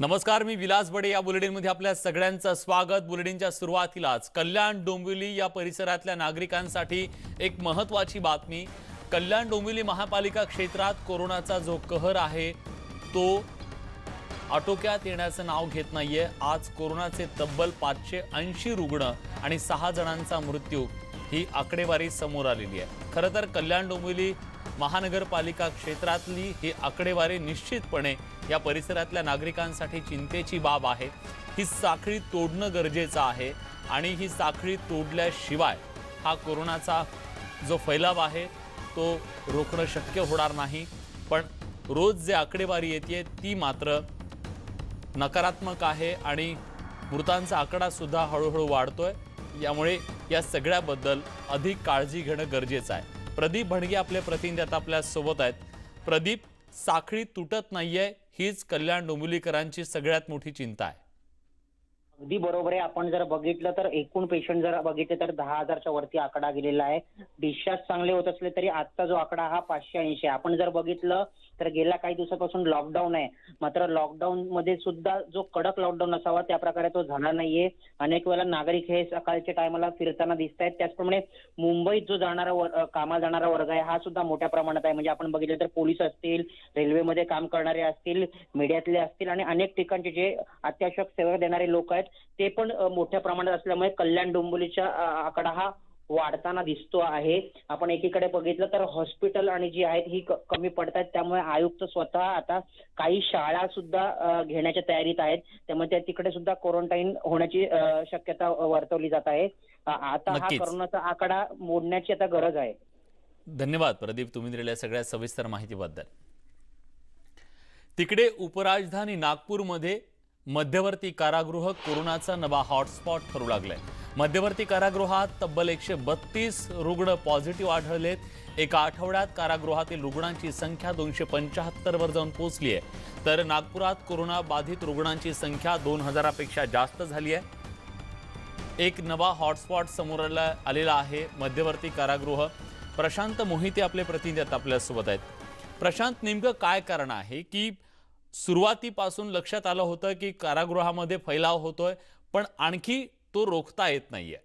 नमस्कार मी विलास बडे या बुलेटिनमध्ये आपल्या सगळ्यांचं स्वागत. बुलेटिनच्या सुरुवातीलाच कल्याण डोंबिवली या परिसरातल्या नागरिकांसाठी एक महत्त्वाची बातमी. कल्याण डोंबिवली महापालिका क्षेत्रात कोरोनाचा जो कहर आहे तो आटोक्यात येण्याचं नाव घेत नाहीये. आज कोरोनाचे तब्बल पाचशे ऐंशी रुग्ण आणि सहा जणांचा मृत्यू ही आकडेवारी समोर आलेली आहे. खरं तर कल्याण डोंबिवली महानगरपालिका क्षेत्रातली ही आकडेवारी निश्चितपणे या परिसरातल्या नागरिकांसाठी चिंतेची बाब आहे. ही साखळी तोडणं गरजेचं आहे आणि ही साखळी तोडल्याशिवाय हा कोरोनाचा जो फैलाव आहे तो रोखणं शक्य होणार नाही. पण रोज जे आकडेवारी येते ती मात्र नकारात्मक आहे आणि मृतांचा आकडासुद्धा हळूहळू वाढतो आहे यामुळे या सगळ्याबद्दल अधिक काळजी घेणं गरजेचं आहे. प्रदीप भणगे आपले प्रतिनिधी आता आपल्यासोबत आहेत. प्रदीप साखळी तुटत नाहीये हीच कल्याण डोंबिवलीकरांची सगळ्यात मोठी चिंता आहे. अगदी बरोबर आहे. आपण जर बघितलं तर एकूण पेशंट जर बघितले तर दहा हजारच्या वरती आकडा गेलेला आहे. डिस्चार्ज चांगले होत असले तरी आजचा जो आकडा हा पाचशे ऐंशी आहे. आपण जर बघितलं तर गेल्या काही दिवसापासून लॉकडाऊन आहे. मात्र लॉकडाऊन मध्ये सुद्धा जो कडक लॉकडाऊन असावा त्या प्रकारे तो झाला नाहीये. अनेक वेळेला नागरिक हे सकाळच्या टायमाला फिरताना दिसत आहेत त्याचप्रमाणे मुंबईत जो जाणारा कामा कामाला जाणारा वर्ग आहे हा सुद्धा मोठ्या प्रमाणात आहे. म्हणजे आपण बघितलं तर पोलीस असतील रेल्वेमध्ये काम करणारे असतील मीडियातले असतील आणि अनेक ठिकाणचे जे अत्यावश्यक सेवा देणारे लोक आहेत ते पण मोठ्या प्रमाणात असल्यामुळे कल्याण डोंबिवलीचा आकडा हा वाढताना दिसतो आहे. आपण एकीकडे बघितलं तर हॉस्पिटल आणि जी आहेत ही कमी पडत आहेत. त्यामुळे आयुक्त स्वतः आता काही शाळा सुद्धा घेण्याच्या तयारीत आहेत. त्यामुळे त्या तिकडे सुद्धा क्वारंटाईन होण्याची शक्यता वर्तवली जात आहे. आता हा. करोनाचा आकडा मोडण्याची आता गरज आहे. धन्यवाद प्रदीप तुम्ही दिलेल्या सगळ्या सविस्तर माहितीबद्दल. तिकडे उपराजधानी नागपूरमध्ये मध्यवर्ती कारागृह कोरोनाचा नवा हॉटस्पॉट ठरू लागलाय. मध्यवर्ती कारागृहात तब्बल एकशे बत्तीस रुग्ण पॉझिटिव्ह आढळलेत. एका आठवड्यात कारागृहातील रुग्णांची संख्या दोनशे पंच्याहत्तर वर जाऊन पोहोचली आहे तर नागपुरात कोरोना बाधित रुग्णांची संख्या दोन हजारापेक्षा जास्त झाली आहे एक नवा हॉटस्पॉट समोर आलेला आहे मध्यवर्ती कारागृह. प्रशांत मोहिते आपले प्रतिनिधी आता आपल्यासोबत आहेत. प्रशांत नेमकं काय कारण आहे की सुरुवातीपासून लक्षात आलं होतं की कारागृहामध्ये फैलाव होतोय पण आणखी तो रोखता येत नाहीये.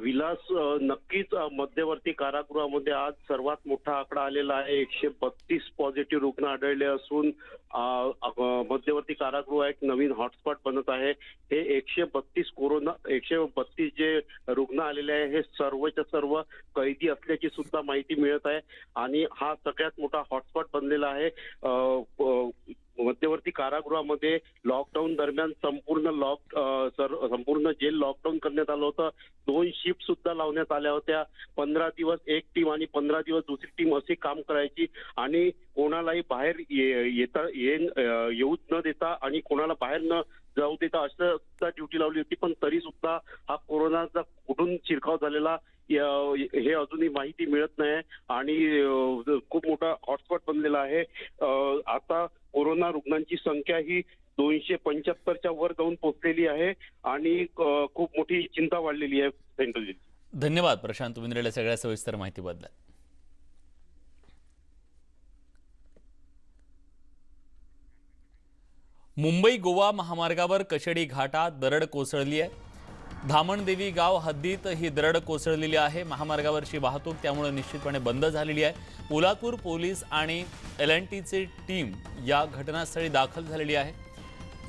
विलास नक्कीच मध्यवर्ती कारागृहामध्ये आज सर्वात मोठा आकडा आलेला आहे. एकशे बत्तीस पॉझिटिव्ह रुग्ण आढळले असून मध्यवर्ती कारागृह एक नवीन हॉटस्पॉट बनत आहे. हे एकशे बत्तीस कोरोना एकशे बत्तीस जे रुग्ण आलेले आहे हे सर्वच्या सर्व कैदी असल्याची सुद्धा माहिती मिळत आहे. आणि हा सगळ्यात मोठा हॉटस्पॉट बनलेला आहे. मध्यवर्ती कारागृहामध्ये लॉकडाऊन दरम्यान संपूर्ण लॉक सर- संपूर्ण जेल लॉकडाऊन करण्यात आलं होतं. दोन शिफ्ट सुद्धा लावण्यात आल्या होत्या. पंधरा दिवस एक टीम आणि पंधरा दिवस दुसरी टीम असे काम करायची. आणि कोणालाही बाहेर ये- येता ये- येऊच न देता आणि कोणाला बाहेर न जाऊ देता असं सुद्धा ड्युटी लावली होती. पण तरी सुद्धा हा कोरोनाचा कुठून शिरकाव झालेला हे अजूनही माहिती मिळत नाही. आणि खूप मोठा हॉटस्पॉट बनलेला आहे. आता कोरोना रुग्णांची संख्या ही दोनशे पंच्याहत्तरच्या वर जाऊन पोहोचलेली आहे. आणि खूप मोठी चिंता वाढलेली आहे सेंट्रल जेल धन्यवाद प्रशांत. तुम्ही दिलेल्या सगळ्या सविस्तर माहितीबद्दल. मुंबई गोवा महामार्गावर कशेडी घाटात दरड कोसळली आहे. धामणदेवी गाव हद्दीत ही दरड कोसळलेली आहे. महामार्गावरची वाहतूक त्यामुळे निश्चितपणे बंद झालेली आहे. पोलादपूर पोलीस आणि एल एन टीची टीम या घटनास्थळी दाखल झालेली आहे.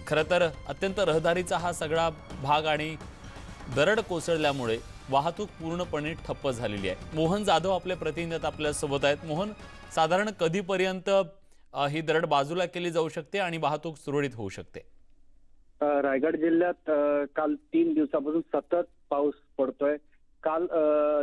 खरं तर अत्यंत रहदारीचा हा सगळा भाग आणि दरड कोसळल्यामुळे वाहतूक पूर्णपणे ठप्प झालेली आहे. मोहन जाधव आपले प्रतिनिधी आपल्यासोबत आहेत. मोहन साधारण कधीपर्यंत ही दरड बाजूला केली जाऊ शकते आणि वाहतूक सुरळीत होऊ शकते. रायगड जिल्ह्यात काल तीन दिवसापासून सतत पाऊस पडतोय. काल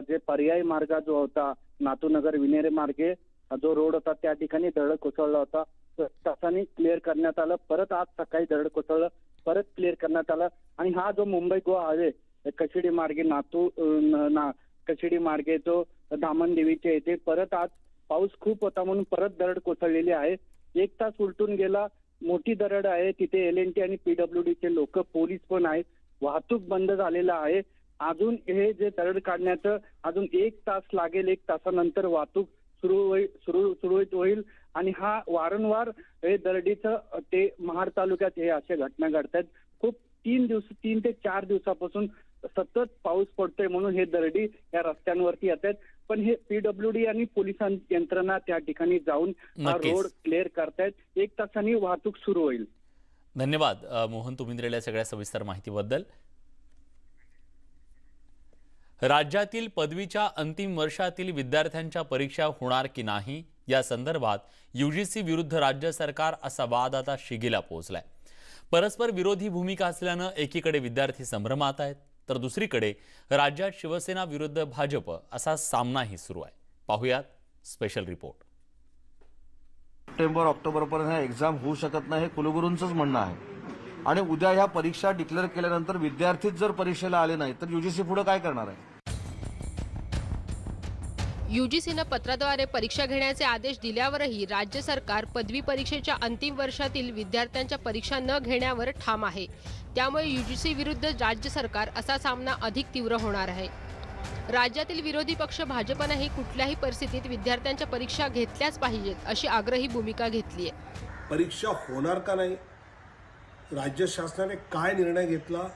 जे पर्यायी मार्ग जो होता नातूनगर विनेरे मार्गे जो रोड होता त्या ठिकाणी दरड कोसळला होता. तासांनी क्लिअर करण्यात आलं. परत आज सकाळी दरड कोसळलं. परत क्लिअर करण्यात आलं. आणि हा जो मुंबई गोवा हायवे कशिडी मार्गे नातू ना कशिडी मार्गे जो धामणदेवीच्या येथे परत आज पाऊस खूप होता म्हणून परत दरड कोसळलेली आहे. एक तास उलटून गेला. मोठी दरड आहे. तिथे एल एन टी आणि पीडब्ल्यू चे लोक पोलीस पण आहेत. वाहतूक बंद झालेला आहे. अजून हे जे दरड काढण्याचं अजून एक तास लागेल. एक तासानंतर वाहतूक सुरू होईल सुरू सुरळीत होईल. आणि हा वारंवार हे दरडीचं ते महाड तालुक्यात हे अशा घटना घडतात खूप तीन दिवस तीन ते चार दिवसापासून सतत पाऊस पडतोय म्हणून हे दरडी या रस्त्यांवरती येत आहेत पण हे पीडब्ल्यूडी आणि पोलिसां यंत्रणा त्या ठिकाणी जाऊन हा. रोड क्लिअर करतायत. एक तासांनी वाहतूक सुरू होईल. धन्यवाद मोहन. तुम्ही दिलेल्या सगळ्या सविस्तर माहितीबद्दल. राज्यातील पदवीच्या अंतिम वर्षातील विद्यार्थ्यांच्या परीक्षा होणार की नाही? या संदर्भात यूजीसी विरुद्ध राज्य सरकार असा वाद आता शिगेला पोहोचलाय. परस्पर विरोधी भूमिका असल्यानं एकीकडे विद्यार्थी संभ्रमात आहेत. तर दुसरीकडे राज्यात शिवसेना विरुद्ध भाजप असा सामनाही सुरू आहे. पाहुयात स्पेशल रिपोर्ट सप्टेंबर ऑक्टोबरपर्यंत ह्या एक्झाम होऊ शकत नाही हे कुलगुरूंचंच म्हणणं आहे. आणि उद्या ह्या परीक्षा डिक्लेअर केल्यानंतर विद्यार्थीच जर परीक्षेला आले नाही तर युजीसी पुढे काय करणार आहे? युजीसीनं पत्राद्वारे परीक्षा घेण्याचे आदेश दिल्यावरही राज्य सरकार पदवी परीक्षेच्या अंतिम वर्षातील विद्यार्थ्यांच्या परीक्षा न घेण्यावर ठाम आहे. त्यामुळे युजीसी विरुद्ध राज्य सरकार असा सामना अधिक तीव्र होणार आहे. राज्यातील विरोधी पक्ष भाजपनंही कुठल्याही परिस्थितीत विद्यार्थ्यांच्या परीक्षा घेतल्याच पाहिजेत अशी आग्रही भूमिका घेतली आहे परीक्षा होणार का नाही? राज्य शासनाने काय निर्णय घेतला?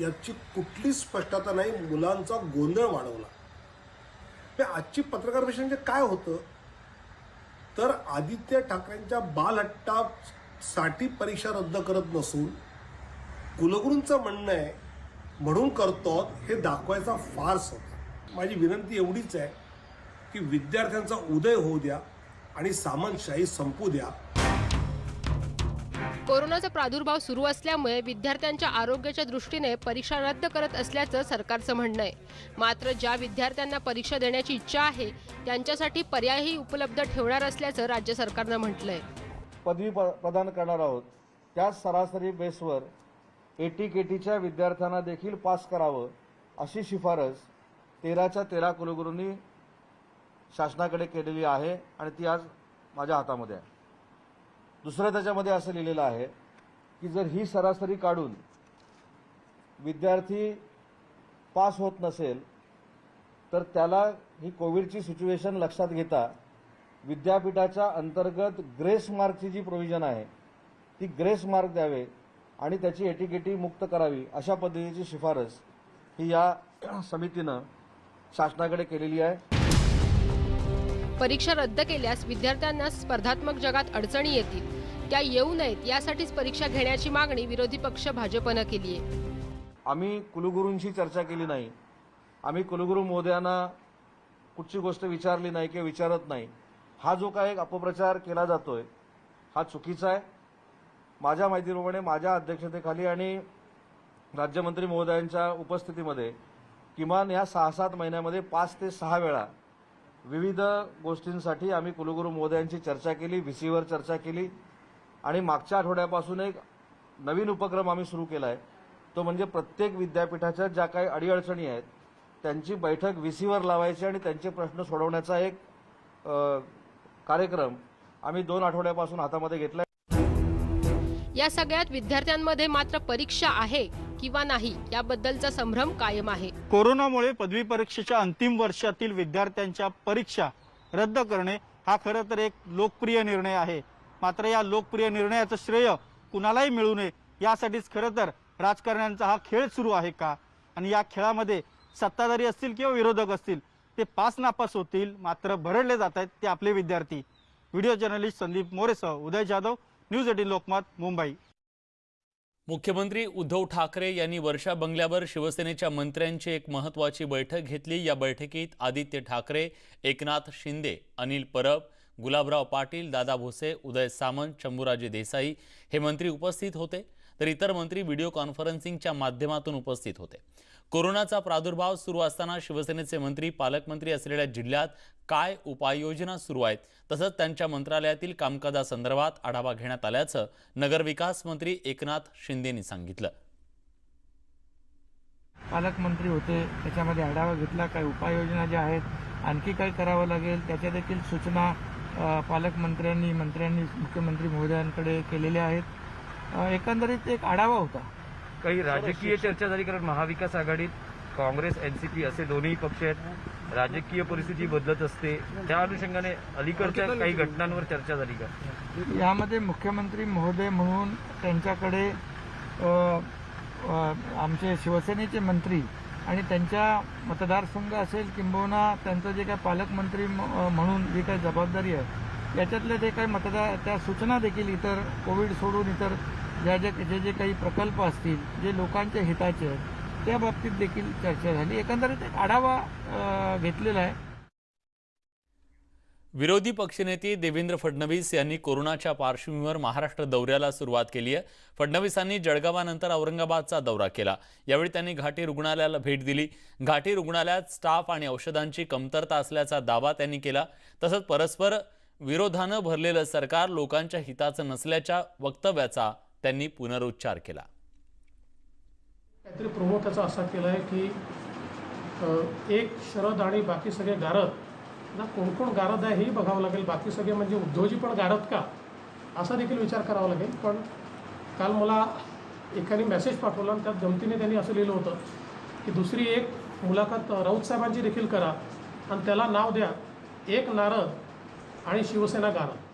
याची कुठलीच स्पष्टता नाही. मुलांचा गोंधळ वाढवला. आजची पत्रकार परिषदेचे काय होतं? तर आदित्य ठाकरेंच्या बालहट्टासाठी परीक्षा रद्द करत नसून कुलगुरूंचं म्हणणं आहे म्हणून करतो हे दाखवायचा फार्स होता. माझी विनंती एवढीच आहे की विद्यार्थ्यांचा उदय होऊ द्या आणि सामानशाही संपू द्या. कोरोनाचा प्रादुर्भाव सुरू असल्यामुळे विद्यार्थ्यांच्या आरोग्याच्या दृष्टीने परीक्षा रद्द करत असल्याचं सरकारचं म्हणणं आहे. मात्र ज्या विद्यार्थ्यांना परीक्षा देण्याची इच्छा आहे त्यांच्यासाठी पर्यायही उपलब्ध ठेवणार असल्याचं राज्य सरकारनं म्हटलंय. पदवी प- प्रदान करणार आहोत. त्या सरासरी बेसवर एटी केटीच्या विद्यार्थ्यांना देखील पास करावं अशी शिफारस तेराच्या तेरा कुलगुरूंनी शासनाकडे केलेली आहे आणि ती आज माझ्या हातामध्ये आहे. दुसरं त्याच्यामध्ये असं लिहिलेलं आहे की जर ही सरासरी काढून विद्यार्थी पास होत नसेल तर त्याला ही कोविडची सिच्युएशन लक्षात घेता विद्यापीठाच्या अंतर्गत ग्रेस मार्कची जी प्रोव्हिजन आहे ती ग्रेस मार्क द्यावे आणि त्याची एटीकेटी मुक्त करावी अशा पद्धतीची शिफारस ही या समितीनं शासनाकडे केलेली आहे. परीक्षा रद्द केल्यास विद्यार्थ्यांना स्पर्धात्मक जगात अडचणी येतील. त्या येऊ नयेत यासाठीच परीक्षा घेण्याची मागणी विरोधी पक्ष भाजपनं केली आहे. आम्ही कुलगुरूंशी चर्चा केली नाही. आम्ही कुलगुरू महोदयांना कुठची गोष्ट विचारली नाही किंवा विचारत नाही. हा जो काय एक अपप्रचार केला जातोय हा चुकीचा आहे. माझ्या माहितीप्रमाणे माझ्या अध्यक्षतेखाली आणि राज्यमंत्री महोदयांच्या उपस्थितीमध्ये किमान या सहा सात महिन्यामध्ये पाच ते सहा वेळा विविध गोष्टींसाठी आम्ही कुलगुरू महोदयांची चर्चा केली व्ही सीवर चर्चा केली आणि मागच्या आठवड्यापासून एक नवीन उपक्रम आम्ही सुरू केला आहे तो म्हणजे प्रत्येक विद्यापीठाच्या ज्या काही अडीअडचणी आहेत त्यांची बैठक व्ही सीवर लावायची आणि त्यांचे प्रश्न सोडवण्याचा एक कार्यक्रम आम्ही दोन आठवड्यापासून हातामध्ये घेतला या सगळ्यात विद्यार्थ्यांमध्ये मात्र परीक्षा आहे. किंवा नाही याबद्दलचा संभ्रम कायम आहे. कोरोनामुळे पदवी परीक्षेच्या अंतिम वर्षातील विद्यार्थ्यांच्या परीक्षा रद्द करणे हा खरं तर एक लोकप्रिय निर्णय आहे. मात्र या लोकप्रिय निर्णयाचं श्रेय कुणालाही मिळू नये यासाठीच खरं तर राजकारण्यांचा हा खेळ सुरू आहे का? आणि या खेळामध्ये सत्ताधारी असतील किंवा विरोधक असतील ते पास नापास होतील मात्र भरडले जात आहेत ते आपले विद्यार्थी. व्हिडिओ जर्नलिस्ट संदीप मोरेसह उदय जाधव न्यूज एटीन लोकमत मुंबई. मुख्यमंत्री उद्धव ठाकरे यांनी वर्षा बंगल्यावर शिवसेनेच्या मंत्र्यांची एक महत्त्वाची बैठक घेतली. या बैठकीत आदित्य ठाकरे एकनाथ शिंदे अनिल परब गुलाबराव पाटील दादा भुसे उदय सामंत शंभूराजे देसाई हे मंत्री उपस्थित होते. तर इतर मंत्री व्हिडिओ कॉन्फरन्सिंगच्या माध्यमातून उपस्थित होते. कोरोनाचा प्रादुर्भाव सुरू असताना शिवसेनेचे मंत्री पालकमंत्री असलेल्या जिल्ह्यात काय उपाययोजना सुरू आहेत? तसंच त्यांच्या मंत्रालयातील कामकाजासंदर्भात आढावा घेण्यात आल्याचं नगरविकास मंत्री एकनाथ शिंदेंनी सांगितलं. पालकमंत्री होते त्याच्यामध्ये आढावा घेतला काही उपाययोजना ज्या आहेत आणखी काय करावं लागेल त्याच्या देखील सूचना पालकमंत्र्यांनी मंत्र्यांनी मुख्यमंत्री महोदयांकडे केलेल्या आहेत. एकंदरीत एक आढावा होता. काही राजकीय चर्चा झाली कारण महाविकास आघाडीत काँग्रेस एनसीपी असे दोन्ही पक्ष आहेत. राजकीय परिस्थिती बदलत असते. त्या अनुषंगाने अलीकडच्या काही घटनांवर चर्चा झाली का? यामध्ये मुख्यमंत्री महोदय म्हणून त्यांच्याकडे आमचे शिवसेनेचे मंत्री आणि त्यांच्या मतदारसंघ असेल किंबहुना त्यांचं जे काही पालकमंत्री म्हणून जी काही जबाबदारी आहे याच्यातले ते काही मतदार त्या सूचना देखील इतर कोविड सोडून इतर ज्या ज्या जे जे काही प्रकल्प असतील जे लोकांच्या हिताचे आहेत त्या बाबतीत देखील चर्चा झाली. एकंदरीत एक आढावा घेतलेला आहे. विरोधी पक्षनेते देवेंद्र फडणवीस यांनी कोरोनाच्या पार्श्वभूमीवर महाराष्ट्र दौऱ्याला सुरुवात केली आहे. फडणवीसांनी जळगावानंतर औरंगाबादचा दौरा केला. यावेळी त्यांनी घाटी रुग्णालयाला भेट दिली. घाटी रुग्णालयात स्टाफ आणि औषधांची कमतरता असल्याचा दावा त्यांनी केला. तसंच परस्पर विरोधानं भरलेलं सरकार लोकांच्या हिताचं नसल्याच्या वक्तव्याचा त्यांनी पुनरुच्चार केला. काहीतरी प्रोमो त्याचा असा केला आहे की एक शरद आणि बाकी सगळे गारद. ना कोण कोण गारद आहे हेही बघावं लागेल. बाकी सगळे म्हणजे उद्धवजी पण गारद का? असा देखील विचार करावा लागेल. पण काल मला एकाने मेसेज पाठवला आणि त्यात गमतीने त्यांनी असं लिहिलं होतं की दुसरी एक मुलाखत राऊत साहेबांची देखील करा आणि त्याला नाव द्या. एक नारद आणि शिवसेना गारद.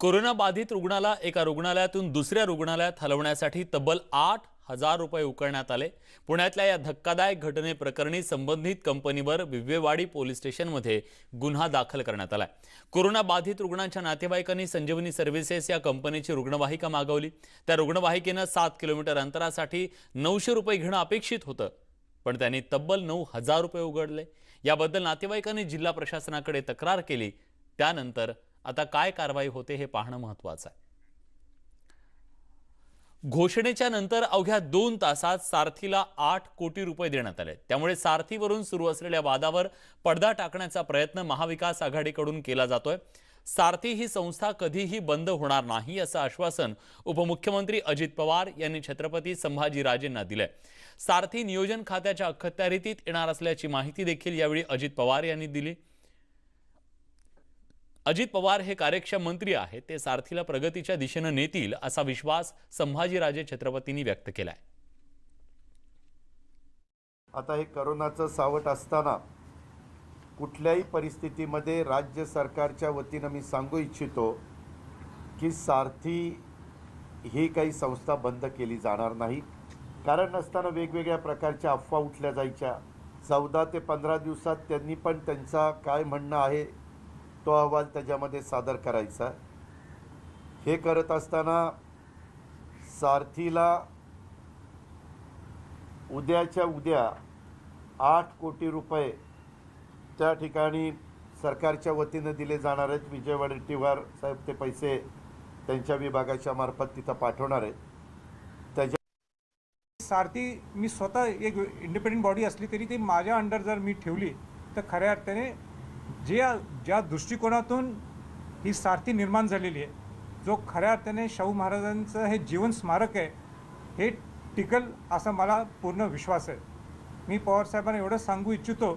कोरोनाबाधित रुग्णाला एका रुग्णालयातून दुसऱ्या रुग्णालयात हलवण्यासाठी तब्बल आठ हजार रुपये उकळण्यात आले. पुण्यातल्या या धक्कादायक घटनेप्रकरणी संबंधित कंपनीवर विव्यवाडी पोलीस स्टेशनमध्ये गुन्हा दाखल करण्यात आलाय. कोरोनाबाधित रुग्णांच्या नातेवाईकांनी संजीवनी सर्व्हिसेस या कंपनीची रुग्णवाहिका मागवली. त्या रुग्णवाहिकेनं सात किलोमीटर अंतरासाठी नऊशे रुपये घेणं अपेक्षित होतं पण त्यांनी तब्बल नऊ हजार रुपये उघडले. याबद्दल नातेवाईकांनी जिल्हा प्रशासनाकडे तक्रार केली. त्यानंतर आता काय कारवाई होते हे पाहणं महत्वाचं आहे. घोषणेच्या नंतर अवघ्या दोन तासात सारथीला आठ कोटी रुपये देण्यात आले. त्यामुळे सारथीवरून सुरू असलेल्या वादावर पडदा टाकण्याचा प्रयत्न महाविकास आघाडीकडून केला जातोय. सारथी ही संस्था कधीही बंद होणार नाही असं आश्वासन उपमुख्यमंत्री अजित पवार यांनी छत्रपती संभाजीराजेंना दिलंय. सारथी नियोजन खात्याच्या अखत्यारीतीत येणार असल्याची माहिती देखील यावेळी अजित पवार यांनी दिली. अजित पवार हे कार्यक्षम मंत्री आहेत ते सारथीला प्रगतीच्या दिशेनं नेतील असा विश्वास संभाजीराजे छत्रपतींनी व्यक्त केलाय. आता हे करोनाचं सावट असताना कुठल्याही परिस्थितीमध्ये राज्य सरकारच्या वतीनं मी सांगू इच्छितो की सारथी ही काही संस्था बंद केली जाणार नाही. कारण नसताना वेगवेगळ्या प्रकारच्या अफवा उठल्या जायच्या. चौदा ते पंधरा दिवसात त्यांनी पण त्यांचा काय म्हणणं आहे तो अहवाल त्याच्यामध्ये सादर करायचा. हे करत असताना सारथीला उद्याच्या उद्या आठ कोटी रुपये त्या ठिकाणी सरकारच्या वतीनं दिले जाणार आहेत. विजय वडेट्टीवार साहेब ते पैसे त्यांच्या विभागाच्या मार्फत तिथं पाठवणार आहेत. त्याच्या सारथी मी स्वतः एक इंडिपेंडंट बॉडी असली तरी ती माझ्या अंडर जर मी ठेवली तर खऱ्या अर्थाने जे ज्या दृष्टिकोनातून ही सारथी निर्माण झालेली आहे जो खऱ्या अर्थाने शाहू महाराजांचं हे जीवन स्मारक आहे हे टिकल असा मला पूर्ण विश्वास आहे. मी पवारसाहेबांना एवढं सांगू इच्छितो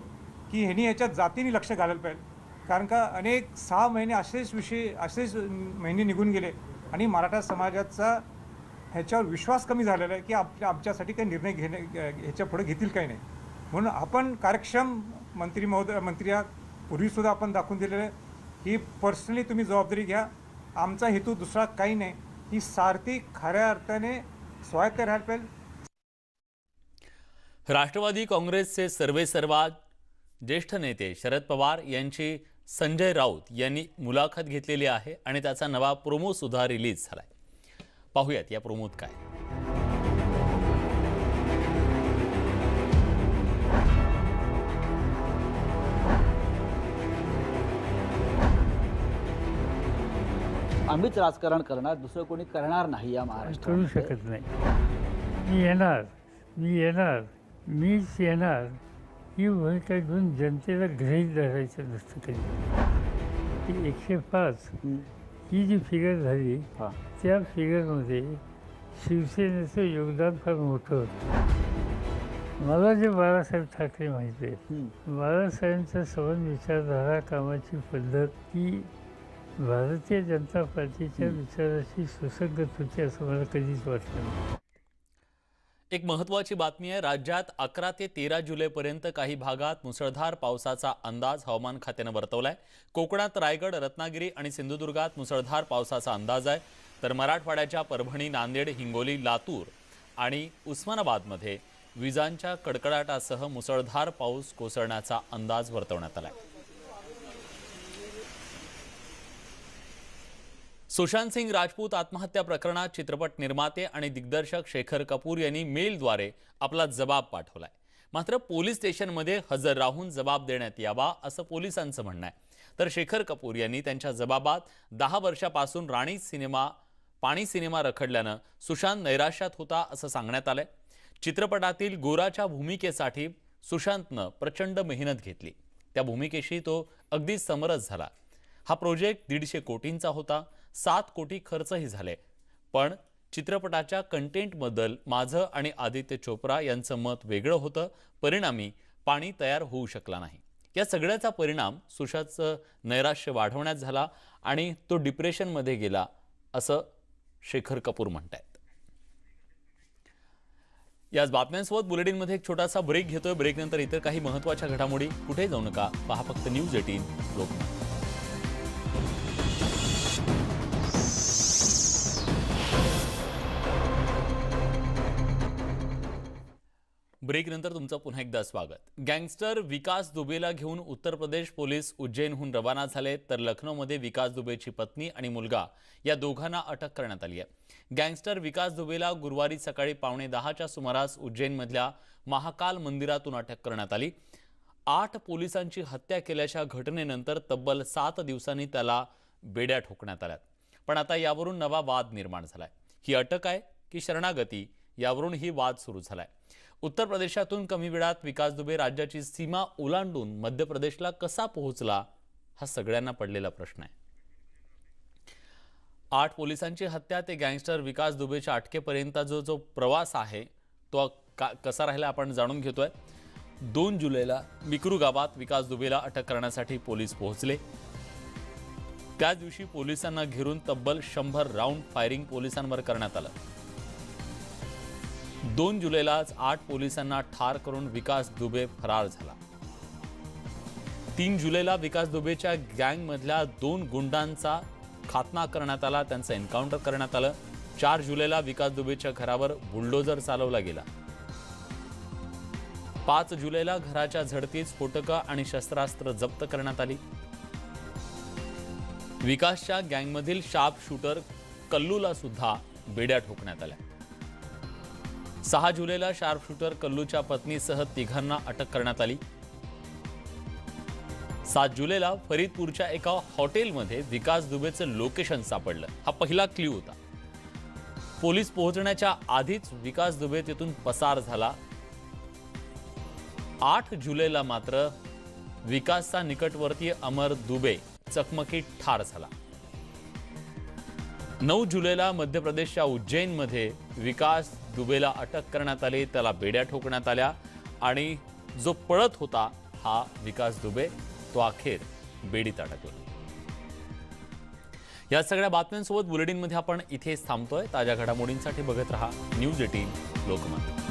की ह्यांनी याच्या जातीने लक्ष घालायला पाहिजे. कारण का अनेक सहा महिने असेच विषय असेच महिने निघून गेले आणि मराठा समाजाचा ह्याच्यावर विश्वास कमी झालेला आहे की आपल्या आमच्यासाठी काही निर्णय घेणे ह्याच्या पुढे घेतील काही नाही. म्हणून आपण कार्यक्षम मंत्री महोदय मंत्री पूर्वीसुद्धा आपण दाखवून दिलेलं आहे ही पर्सनली तुम्ही जबाबदारी घ्या. आमचा हेतू दुसरा काही नाही. ही सारथी खऱ्या अर्थाने स्वायत्त राहायला पाहिजे. राष्ट्रवादी काँग्रेसचे सर्वेसर्वा ज्येष्ठ नेते शरद पवार यांची संजय राऊत यांनी मुलाखत घेतलेली आहे आणि त्याचा नवा प्रोमो सुद्धा रिलीज झालाय. पाहूयात या प्रोमोत काय. आम्हीच राजकारण करणार दुसरं कोणी करणार नाही या महाराष्ट्रात. करू शकत नाही. मी येणार मी येणार मीच येणार ही भूमिका घेऊन जनतेला गृहीत धरायचं नसतं कधी. ती एकशे पाच ही जी फिगर झाली हा. त्या फिगरमध्ये शिवसेनेचं योगदान फार मोठं होतं. मला जे बाळासाहेब ठाकरे माहिती आहेत बाळासाहेबांचा सवन विचारधारा कामाची पद्धत ही भारतीय जनता पार्टीच्या विचाराशी सुसंगत होती असं मला कधीच वाटलं नाही. एक महत्त्वाची बातमी आहे राज्यात अकरा ते तेरा जुलैपर्यंत काही भागात मुसळधार पावसाचा अंदाज हवामान खात्यानं वर्तवलाय. कोकणात रायगड रत्नागिरी आणि सिंधुदुर्गात मुसळधार पावसाचा अंदाज आहे. तर मराठवाड्याच्या परभणी नांदेड हिंगोली लातूर आणि उस्मानाबादमध्ये विजांच्या कडकडाटासह मुसळधार पाऊस कोसळण्याचा अंदाज वर्तवण्यात आलाय. सुशांत सिंग राजपूत आत्महत्या प्रकरणात चित्रपट निर्माते आणि दिग्दर्शक शेखर कपूर यांनी मेलद्वारे आपला जबाब पाठवलाय. मात्र पोलीस स्टेशनमध्ये हजर राहून जबाब देण्यात यावा असं पोलिसांचं म्हणणं आहे. तर शेखर कपूर यांनी त्यांच्या जबाबात दहा वर्षापासून राणी सिनेमा पाणी सिनेमा रखडल्यानं सुशांत नैराश्यात होता असं सांगण्यात आलंय. चित्रपटातील गोराच्या भूमिकेसाठी सुशांतनं प्रचंड मेहनत घेतली. त्या भूमिकेशी तो अगदी समरस झाला. हा प्रोजेक्ट दीडशे कोटींचा होता. सात कोटी खर्चही झाले. पण चित्रपटाच्या कंटेंटबद्दल माझं आणि आदित्य चोप्रा यांचं मत वेगळं होतं. परिणामी पाणी तयार होऊ शकला नाही. या सगळ्याचा परिणाम सुशांतचं नैराश्य वाढवण्यात झाला आणि तो डिप्रेशनमध्ये गेला असं शेखर कपूर म्हणत आहेत याच बातम्यांसोबत बुलेटिनमध्ये एक छोटासा ब्रेक घेतोय. ब्रेकनंतर इतर काही महत्त्वाच्या घडामोडी कुठे जाऊ नका. पहा फक्त न्यूज एटीन लोकमत. ब्रेकनंतर तुमचं पुन्हा एकदा स्वागत. गँगस्टर विकास दुबेला घेऊन उत्तर प्रदेश पोलीस उज्जैनहून रवाना झाले तर लखनौमध्ये विकास दुबेची पत्नी आणि मुलगा या दोघांना अटक करण्यात आली आहे. गँगस्टर विकास दुबेला गुरुवारी सकाळी पावणे दहाच्या सुमारास उज्जैनमधल्या महाकाल मंदिरातून अटक करण्यात आली. आठ पोलिसांची हत्या केल्याच्या घटनेनंतर तब्बल सात दिवसांनी त्याला बेड्या ठोकण्यात आल्यात पण आता यावरून नवा वाद निर्माण झालाय. ही अटक आहे की शरणागती? यावरून ही वाद सुरू झालाय. उत्तर प्रदेशातून कमी वेळात विकास दुबे राज्याची सीमा ओलांडून मध्य प्रदेशला कसा पोहोचला हा सगळ्यांना पडलेला प्रश्न आहे. आठ पोलिसांची हत्या ते गँगस्टर विकास दुबेच्या अटकेपर्यंत जो जो प्रवास आहे तो का कसा राहिला आपण जाणून घेतोय. दोन जुलैला मिकरू गावात विकास दुबेला अटक करण्यासाठी पोलीस पोहोचले. त्याच दिवशी पोलिसांना घेरून तब्बल शंभर राऊंड फायरिंग पोलिसांवर करण्यात आलं. दोन जुलैलाच आठ पोलिसांना ठार करून विकास दुबे फरार झाला. तीन जुलैला विकास दुबेच्या गँगमधल्या दोन गुंडांचा खात्मा करण्यात आला त्यांचं एन्काउंटर करण्यात आलं. चार जुलैला विकास दुबेच्या घरावर बुलडोजर चालवला गेला. पाच जुलैला घराच्या झडतीत स्फोटकं आणि शस्त्रास्त्र जप्त करण्यात आली. विकासच्या गँगमधील शार्प शूटर कल्लूला सुद्धा बेड्या ठोकण्यात आल्या. सहा जुलैला शार्पशूटर कल्लूच्या पत्नीसह तिघांना अटक करण्यात आली. सात जुलैला फरीदपूरच्या एका हॉटेलमध्ये विकास दुबेचं लोकेशन सापडलं. हा पहिला क्ल्यू होता. पोलीस पोहोचण्याच्या आधीच विकास दुबे तिथून पसार झाला. आठ जुलैला मात्र विकासचा निकटवर्तीय अमर दुबे चकमकीत ठार झाला. नऊ जुलैला मध्य प्रदेशच्या उज्जैनमध्ये विकास दुबेला अटक करण्यात आली त्याला बेड्या ठोकण्यात आल्या आणि जो पळत होता हा विकास दुबे तो अखेर बेडीत अडकला. या सगळ्या बातम्यांसोबत बुलेटिनमध्ये आपण इथेच थांबतोय. ताज्या घडामोडींसाठी बघत रहा न्यूज एटीन लोकमत.